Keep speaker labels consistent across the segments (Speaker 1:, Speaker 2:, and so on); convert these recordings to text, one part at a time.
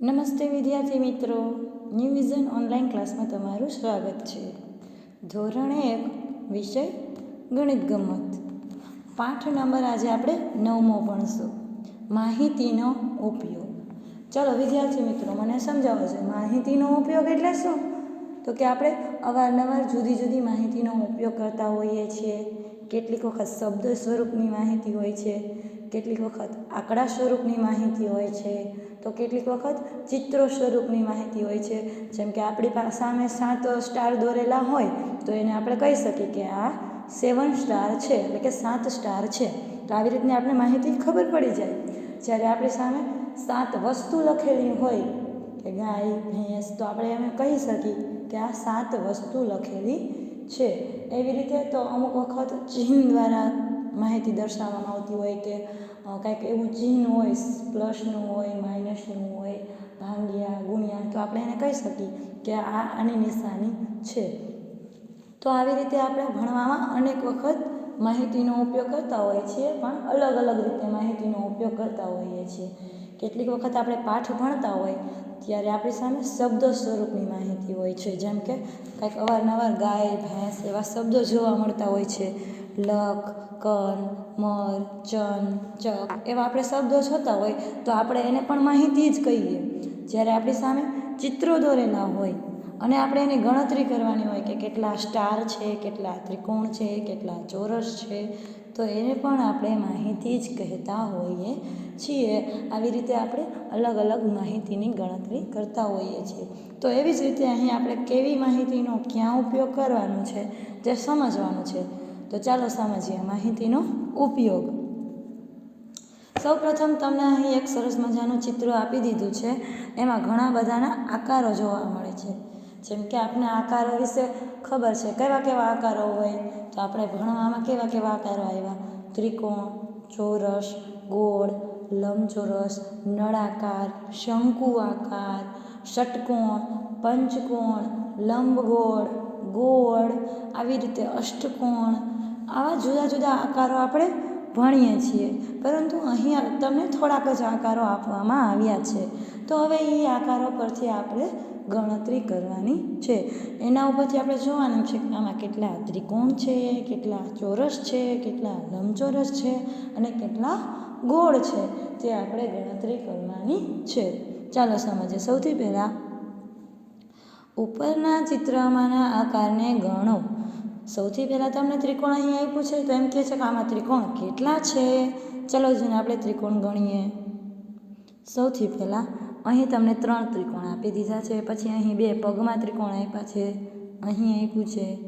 Speaker 1: નમસ્તે વિદ્યાર્થી મિત્રો. ન્યૂ વિઝન ઓનલાઈન ક્લાસમાં તમારું સ્વાગત છે. ધોરણ એક, વિષય ગણિત ગમત. પાઠ નંબર આજે આપણે નવમો ભણશું. માહિતીનો ઉપયોગ. ચાલો વિદ્યાર્થી મિત્રો, મને સમજાવો છે. માહિતીનો ઉપયોગ એટલે શું? તો કે આપણે અવારનવાર જુદી જુદી માહિતીનો ઉપયોગ કરતા હોઈએ છીએ. કેટલીક વખત શબ્દ સ્વરૂપની માહિતી હોય છે, કેટલીક વખત આંકડા સ્વરૂપની માહિતી હોય છે, તો કેટલીક વખત ચિત્રો સ્વરૂપની માહિતી હોય છે. જેમ કે આપણી સામે સાત સ્ટાર દોરેલા હોય, તો એને આપણે કહી શકીએ કે આ સેવન સ્ટાર છે, એટલે કે સાત સ્ટાર છે. તો આવી રીતની આપણે માહિતી ખબર પડી જાય. જ્યારે આપણી સામે સાત વસ્તુ લખેલી હોય, કે ગાય, ભેંસ, તો આપણે એમ કહી શકીએ કે આ સાત વસ્તુ લખેલી છે. એવી રીતે તો અમુક વખત ચિહ્ન દ્વારા માહિતી દર્શાવવામાં આવતી હોય કે કંઈક એવું ચિહ્ન હોય, પ્લસનું હોય, માઇનસનું હોય, ભાંગ્યા, ગુણ્યા, તો આપણે એને કહી શકીએ કે આ આની નિશાની છે. તો આવી રીતે આપણે ભણવામાં અનેક વખત માહિતીનો ઉપયોગ કરતા હોઈએ છીએ, પણ અલગ અલગ રીતે માહિતીનો ઉપયોગ કરતા હોઈએ છીએ. કેટલીક વખત આપણે પાઠ ભણતા હોય, ત્યારે આપણી સામે શબ્દો સ્વરૂપની માહિતી હોય છે. જેમ કે કંઈક અવારનવાર ગાય, ભેંસ એવા શબ્દો જોવા મળતા હોય છે. લખ કન, મર, ચન, ચક એવા આપણે શબ્દો જોતા હોય, તો આપણે એને પણ માહિતી જ કહીએ. જ્યારે આપણી સામે ચિત્રો દોરેલા હોય અને આપણે એની ગણતરી કરવાની હોય કે કેટલા સ્ટાર છે, કેટલા ત્રિકોણ છે, કેટલા ચોરસ છે, તો એને પણ આપણે માહિતી જ કહેતા હોઈએ છીએ. આવી રીતે આપણે અલગ અલગ માહિતીની ગણતરી કરતા હોઈએ છીએ. તો એવી જ રીતે અહીં આપણે કેવી માહિતીનો ક્યાં ઉપયોગ કરવાનો છે, તે સમજવાનું છે. તો ચાલો સમજીએ માહિતીનો ઉપયોગ. સૌપ્રથમ તમને અહીં એક સરસ મજાનું ચિત્ર આપી દીધું છે. એમાં ઘણા બધાના આકારો જોવા મળે છે. જેમ કે આપણે આકારો વિશે ખબર છે. કેવા કેવા આકારો હોય? તો આપણે ભણવામાં કેવા કેવા આકારો આવ્યા? ત્રિકોણ, ચોરસ, ગોળ, લંબચોરસ, નળાકાર, શંકુ આકાર, ષટકોણ, પંચકોણ, લંબગોળ, ગોળ, આવી રીતે અષ્ટકોણ. આવા જુદા જુદા આકારો આપણે ભણીએ છીએ. પરંતુ અહીં તમને થોડાક જ આકારો આપવામાં આવ્યા છે. તો હવે એ આકારો પરથી આપણે ગણતરી કરવાની છે. એના ઉપરથી આપણે જોવાનું છે કે આમાં કેટલા ત્રિકોણ છે, કેટલા ચોરસ છે, કેટલા લંબચોરસ છે અને કેટલા ગોળ છે તે આપણે ગણતરી કરવાની છે. ચાલો સમજીએ. સૌથી પહેલાં ઉપરના ચિત્રમાંના આકારને ગણો. સૌથી પહેલાં તમને ત્રિકોણ અહીં આપ્યું છે, તો એમ કહે છે કે આમાં ત્રિકોણ કેટલા છે? ચલો જોઈને આપણે ત્રિકોણ ગણીએ. સૌથી પહેલાં અહીં તમને ત્રણ ત્રિકોણ આપી દીધા છે, પછી અહીં બે પગમાં ત્રિકોણ આપ્યા છે, અહીં આપ્યું છે,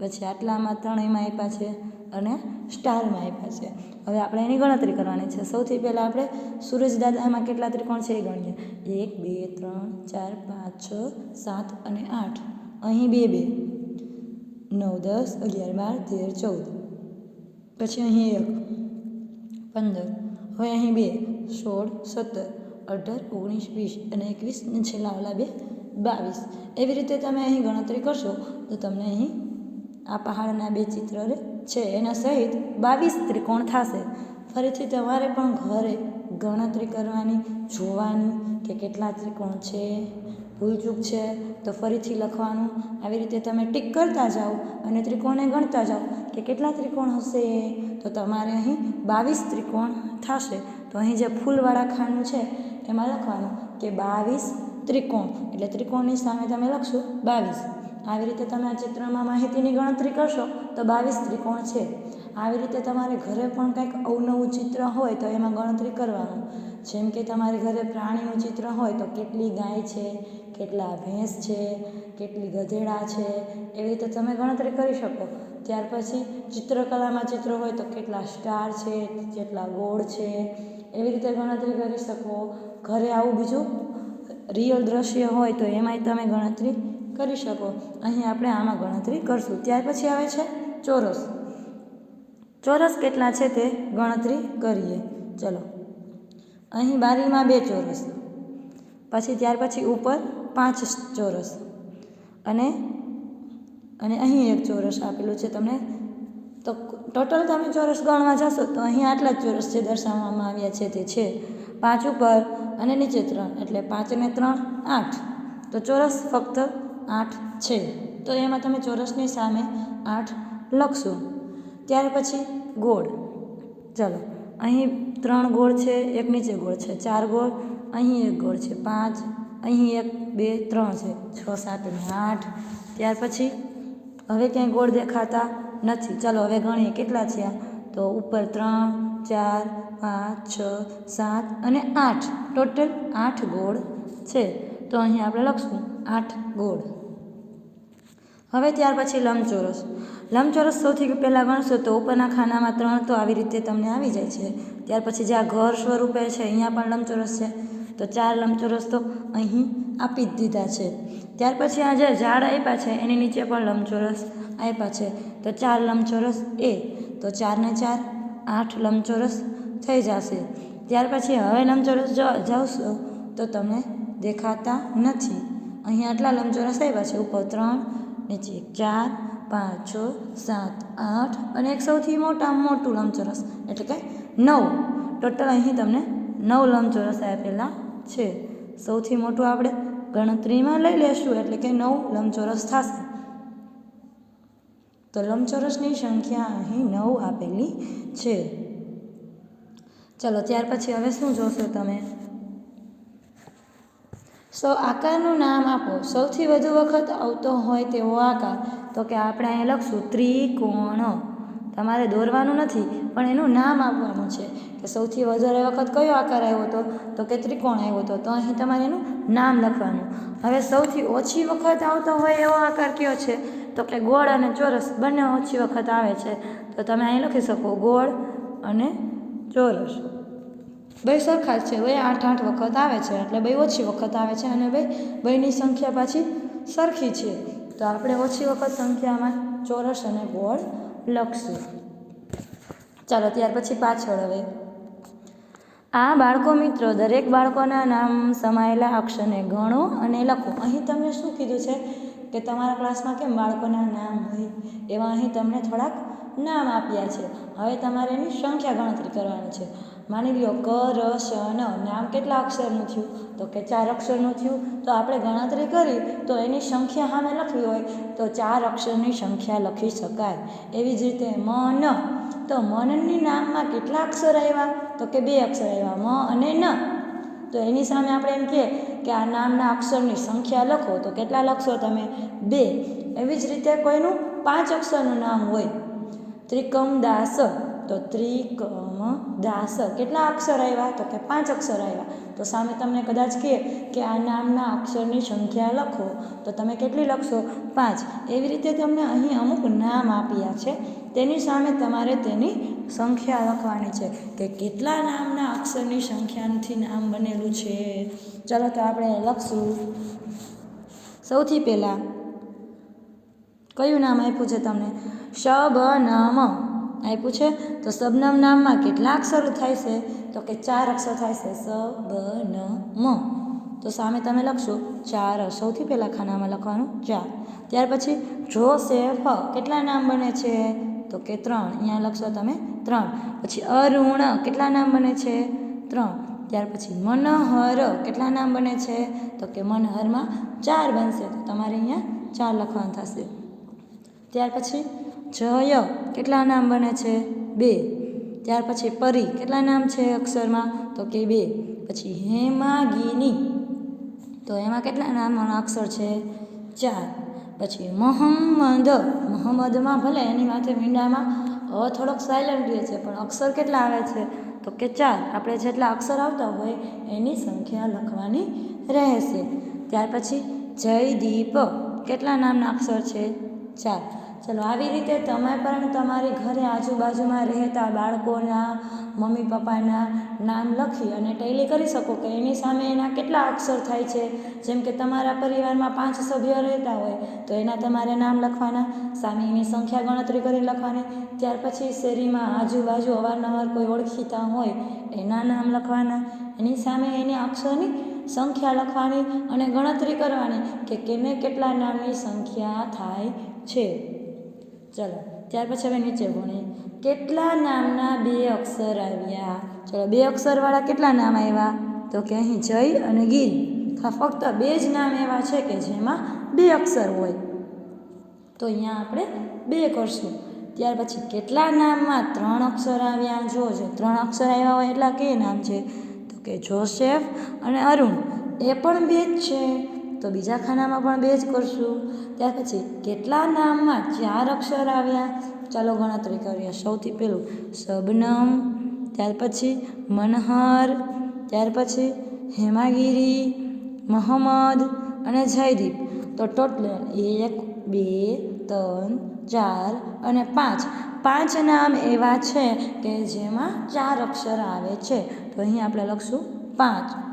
Speaker 1: પછી આટલામાં ત્રણેયમાં આપ્યા છે અને સ્ટારમાં આપ્યા છે. હવે આપણે એની ગણતરી કરવાની છે. સૌથી પહેલાં આપણે સૂરજદાદા એમાં કેટલા ત્રિકોણ છે એ ગણીએ. એક, બે, ત્રણ, ચાર, પાંચ, છ, સાત અને આઠ. અહીં બે બે. નવ દસ, અગિયાર બાર, તેર, ચૌદ. પછી અહીં એક, પંદર. હવે અહીં બે, સોળ, સત્તર, અઢાર, ઓગણીસ, વીસ અને એકવીસ અને છેલ્લા ઓલા બે, બાવીસ. એવી રીતે તમે અહીં ગણતરી કરશો તો તમને અહીં આ પહાડના બે ચિત્ર છે. એના સહિત બાવીસ ત્રિકોણ થશે. ફરીથી તમારે પણ ઘરે ગણતરી કરવાની, જોવાની કે કેટલા ત્રિકોણ છે ભૂલચૂક છે, તો ફરીથી લખવાનું. આવી રીતે તમે ટીક કરતા જાઓ અને ત્રિકોણને ગણતા જાઓ કે કેટલા ત્રિકોણ હશે? તો તમારે અહીં બાવીસ ત્રિકોણ થશે. તો અહીં જે ફૂલવાળા ખાનું છે એમાં લખવાનું કે બાવીસ ત્રિકોણ. એટલે ત્રિકોણની સામે તમે લખશો બાવીસ. આવી રીતે તમે આ ચિત્રમાં માહિતીની ગણતરી કરશો તો બાવીસ ત્રિકોણ છે. આવી રીતે તમારે ઘરે પણ કંઈક અવનવું ચિત્ર હોય તો એમાં ગણતરી કરવાનું. જેમ કે તમારે ઘરે પ્રાણીનું ચિત્ર હોય તો કેટલી ગાય છે કેટલા ભેંસ છે, કેટલી ગધેડા છે, એવી રીતે તમે ગણતરી કરી શકો. ત્યાર પછી ચિત્રકલામાં ચિત્ર હોય તો કેટલા સ્ટાર છે, કેટલા ગોળ છે, એવી રીતે ગણતરી કરી શકો. ઘરે આવું બીજું રિયલ દ્રશ્ય હોય તો એમાંય તમે ગણતરી કરી શકો. અહીં આપણે આમાં ગણતરી કરશું. ત્યાર પછી આવે છે ચોરસ. ચોરસ કેટલા છે તે ગણતરી કરીએ. ચલો. અહીં બારીમાં બે ચોરસ. પછી ત્યાર પછી ઉપર પાંચ ચોરસ. અને અને અહીં એક ચોરસ આપેલું છે તમને. તો ટોટલ તમે ચોરસ ગણવા જશો તો અહીં આટલા જ ચોરસ જે દર્શાવવામાં આવ્યા છે તે છે. પાંચ ઉપર અને નીચે ત્રણ, એટલે પાંચ ને ત્રણ, આઠ. તો ચોરસ ફક્ત આઠ છે. તો એમાં તમે ચોરસની સામે આઠ લખશો. ત્યાર પછી ગોળ. ચાલો, અહીં ત્રણ ગોળ છે, એક નીચે ગોળ છે. ચાર ગોળ અહીં એક ગોળ છે, પાંચ, અહીં એક, બે, ત્રણ છે, છ, સાત, અને આઠ. ત્યાર પછી હવે ક્યાંય ગોળ દેખાતા નથી. ચાલો હવે ગણીએ કેટલા થયા? તો ઉપર ત્રણ, ચાર, પાંચ, છ, સાત અને આઠ. ટોટલ આઠ ગોળ છે. તો અહીં આપણે લખશું આઠ ગોળ. હવે ત્યાર પછી લંબચોરસ. લંબચોરસ સૌથી પહેલાં ગણશો તો ઉપરના ખાનામાં ત્રણ તો આવી રીતે તમને આવી જાય છે. ત્યાર પછી જ્યાં ઘર સ્વરૂપે છે, અહીંયા પણ લંબચોરસ છે. તો ચાર લંબચોરસ તો અહીં આપી જ દીધા છે. ત્યાર પછી આ જે ઝાડ આપ્યા છે, એની નીચે પણ લંબચોરસ આપ્યા છે. તો ચાર લંબચોરસ એ, તો ચારને ચાર, આઠ લંબચોરસ થઈ જશે. ત્યાર પછી હવે લંબચોરસ જો જાવશો, તો તમને દેખાતા નથી. અહીં આટલા લંબચોરસ આવ્યા છે, ઉપર ત્રણ, નીચે ચાર, પાંચ, છ, સાત, આઠ અને એક સૌથી મોટામાં મોટું લંબચોરસ, એટલે કે નવ. ટોટલ અહીં તમને નવ લંબચોરસ આપેલા છે. સૌથી મોટું આપણે ગણતરીમાં લઈ લેશું, એટલે કે નવ લંબચોરસ થશે. તો લંબચોરસની સંખ્યા અહીં નવ આપેલી છે. ચલો, ત્યાર પછી હવે શું જોશો તમે? સો, આકારનું નામ આપો. સૌથી વધુ વખત આવતો હોય તેવો આકાર. તો કે આપણે અહીં લખશું ત્રિકોણ. તમારે દોરવાનું નથી. પણ એનું નામ આપવાનું છે. કે સૌથી વધારે વખત કયો આકાર આવ્યો હતો? તો કે ત્રિકોણ આવ્યો હતો. તો અહીં તમારે એનું નામ લખવાનું. હવે સૌથી ઓછી વખત આવતો હોય એવો આકાર કયો છે? તો કે ગોળ અને ચોરસ બંને ઓછી વખત આવે છે. તો તમે અહીં લખી શકો ગોળ અને ચોરસ. બે સરખા જ છે. બે આઠ આઠ વખત આવે છે. એટલે બે ઓછી વખત આવે છે અને બે બેની સંખ્યા પાછી સરખી છે. તો આપણે ઓછી વખત સંખ્યામાં ચોરસ અને ગોળ લખશું. ચાલો, ત્યાર પછી પાછળ હવે. આ બાળકો મિત્રો, દરેક બાળકોના નામ સમાયેલા અક્ષરને ગણો અને લખો. અહીં તમને શું કીધું છે કે તમારા ક્લાસમાં કેમ બાળકોના નામ હોય? એવા અહીં તમને થોડાક નામ આપ્યા છે. હવે તમારે એની સંખ્યા ગણતરી કરવાની છે. માની લ્યો, ક, ર, શ, ન, નામ કેટલા અક્ષરનું થયું? તો કે ચાર અક્ષરનું થયું. તો આપણે ગણતરી કરી, તો એની સંખ્યા સામે લખવી હોય, તો ચાર અક્ષરની સંખ્યા લખી શકાય. એવી જ રીતે મ, ન. તો મનની નામમાં કેટલા અક્ષર આવ્યા? તો કે બે અક્ષર આવ્યા, મ અને ન. તો એની સામે આપણે એમ કહીએ કે આ નામના અક્ષરની સંખ્યા લખો. તો કેટલા લખશો તમે? બે. એવી જ રીતે કોઈનું પાંચ અક્ષરનું નામ હોય. ત્રિકમ દાસ તો ત્રિકમ દાસ કેટલા અક્ષર આવ્યા તો કે પાંચ અક્ષર આવ્યા તો સામે તમને કદાચ કહે કે આ નામના અક્ષરની સંખ્યા લખો. તો તમે કેટલી લખશો? પાંચ. એવી રીતે તમને અહીં અમુક નામ આપ્યા છે. તેની સામે તમારે તેની સંખ્યા લખવાની છે કે કેટલા નામના અક્ષરની સંખ્યાથી નામ બનેલું છે. ચલો તો આપણે લખશું. સૌથી પહેલાં કયું નામ આપ્યું છે તમને? શબનમ આપ્યું છે. તો શબનમ નામમાં કેટલા અક્ષરો થાય છે? તો કે ચાર અક્ષર થાય છે. સ, બ, ન, મ. તો સામે તમે લખશો. ચાર સૌથી પહેલાં ખાનામાં લખવાનું ચાર. ત્યાર પછી જોસેફ કેટલા નામ બને છે? તો કે ત્રણ. અહીંયા લખશો તમે ત્રણ. પછી અરુણ કેટલા નામ બને છે? ત્રણ. ત્યાર પછી મનહર કેટલા નામ બને છે? તો કે મનહરમાં ચાર બનશે. તો તમારે અહીંયા ચાર લખવાનું થશે. ત્યાર પછી જય કેટલા નામ બને છે? બે. ત્યાર પછી પરી. કેટલા નામ છે અક્ષરમાં? તો કે બે. પછી હેમાગીની. તો એમાં કેટલા નામના અક્ષર છે? ચાર. પછી મોહમ્મદ. મોહમ્મદમાં ભલે એની માથે મીંડામાં અ, થોડોક સાયલન્ટ રહે છે, પણ અક્ષર કેટલા આવે છે? તો કે ચાર. આપણે જેટલા અક્ષર આવતા હોય, એની સંખ્યા લખવાની રહેશે. ત્યાર પછી જયદીપ. કેટલા નામના અક્ષર છે? ચાર. ચલો, આવી રીતે તમે પણ તમારી ઘરે આજુબાજુમાં રહેતા બાળકોના, મમ્મી પપ્પાના નામ લખી અને ટેલી કરી શકો કે એની સામે એના કેટલા અક્ષર થાય છે. જેમ કે તમારા પરિવારમાં પાંચ સભ્યો રહેતા હોય, તો એના તમારે નામ લખવાના સામે એની સંખ્યા ગણતરી કરી લખવાની, ત્યાર પછી શેરીમાં આજુબાજુ અવારનવાર કોઈ ઓળખીતા હોય, એના નામ લખવાના, એની સામે એની અક્ષરની સંખ્યા લખવાની અને ગણતરી કરવાની કે કેને કેટલા નામની સંખ્યા થાય છે. ચલો, ત્યાર પછી હવે નીચે ભણીએ. કેટલા નામના બે અક્ષર આવ્યા? ચલો, બે અક્ષરવાળા કેટલા નામ આવ્યા? તો કે અહીં જય અને ગીર. ફક્ત બે જ નામ એવા છે કે જેમાં બે અક્ષર હોય. તો અહીંયા આપણે બે કરશું. ત્યાર પછી કેટલા નામમાં ત્રણ અક્ષર આવ્યા? જો છે ત્રણ અક્ષર આવ્યા હોય એટલા કે નામ છે? તો કે જોસેફ અને અરુણ. એ પણ બે જ છે. તો બીજા ખાનામાં પણ બે જ કરશું. ત્યાર પછી કેટલા નામમાં ચાર અક્ષર આવ્યા? ચાલો ગણતરી કરીએ. સૌથી પહેલું શબનમ, ત્યાર પછી મનહર, ત્યાર પછી હેમાગીરી મોહમ્મદ અને જયદીપ. તો ટોટલ એક, બે, ત્રણ, ચાર અને પાંચ. પાંચ નામ એવા છે કે જેમાં ચાર અક્ષર આવે છે. તો અહીં આપણે લખશું પાંચ.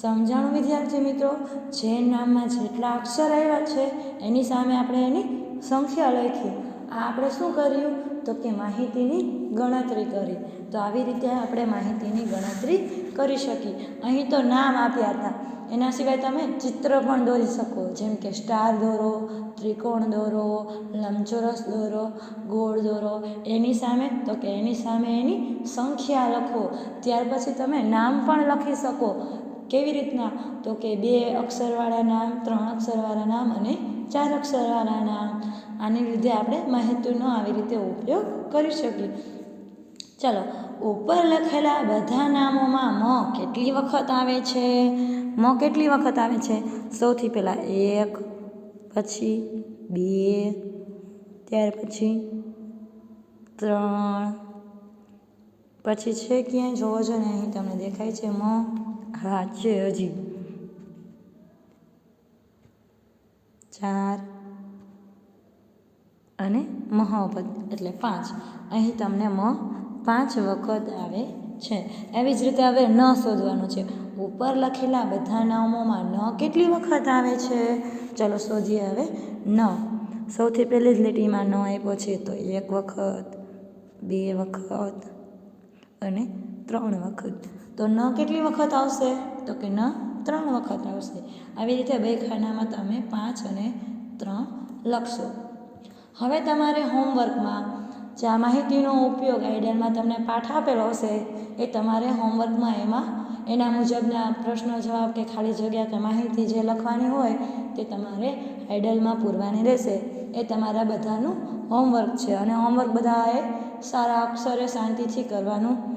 Speaker 1: સમજાણું વિદ્યાર્થી મિત્રો, જે નામમાં જેટલા અક્ષર આવ્યા છે, એની સામે આપણે એની સંખ્યા લખી. આ આપણે શું કર્યું? તો કે માહિતીની ગણતરી કરી. તો આવી રીતે આપણે માહિતીની ગણતરી કરી શકી. અહીં તો નામ આપ્યા હતા. એના સિવાય તમે ચિત્ર પણ દોરી શકો. જેમ કે સ્ટાર દોરો, ત્રિકોણ દોરો, લંબચોરસ દોરો, ગોળ દોરો. એની સામે, તો કે એની સામે એની સંખ્યા લખો. ત્યાર પછી તમે નામ પણ લખી શકો. કેવી રીતના? તો કે બે અક્ષરવાળા નામ, ત્રણ અક્ષરવાળા નામ અને ચાર અક્ષરવાળા નામ. આને લીધે આપણે માહિતીનો આવી રીતે ઉપયોગ કરી શકીએ. ચાલો, ઉપર લખેલા બધા નામોમાં મ કેટલી વખત આવે છે? મ કેટલી વખત આવે છે? સૌથી પહેલાં એક, પછી બે, ત્યાર પછી ત્રણ, પછી છે ક્યાંય જોવો છો ને, અહીં તમને દેખાય છે મ. હા છે હજી. ચાર અને મહોપદ એટલે પાંચ. અહીં તમને મ પાંચ વખત આવે છે. એવી જ રીતે હવે ન શોધવાનું છે. ઉપર લખેલા બધા નામોમાં ન કેટલી વખત આવે છે? ચલો શોધીએ હવે. ન. સૌથી પહેલી જ લીટીમાં ન આપ્યો છે તો એક વખત, બે વખત અને ત્રણ વખત. તો ન કેટલી વખત આવશે? તો કે ન ત્રણ વખત આવશે. આવી રીતે બે ખાનામાં તમે પાંચ અને ત્રણ લખશો. હવે તમારે હોમવર્કમાં જે આ માહિતીનો ઉપયોગ આઈડિયામાં તમને પાઠ આપેલો હશે, એ તમારે હોમવર્કમાં એમાં એના મુજબના પ્રશ્નો, જવાબ કે ખાલી જગ્યા કે માહિતી જે લખવાની હોય, તે તમારે આઈડલમાં પૂરવાની રહેશે. એ તમારા બધાનું હોમવર્ક છે. અને હોમવર્ક બધાએ સારા અક્ષરે શાંતિથી કરવાનું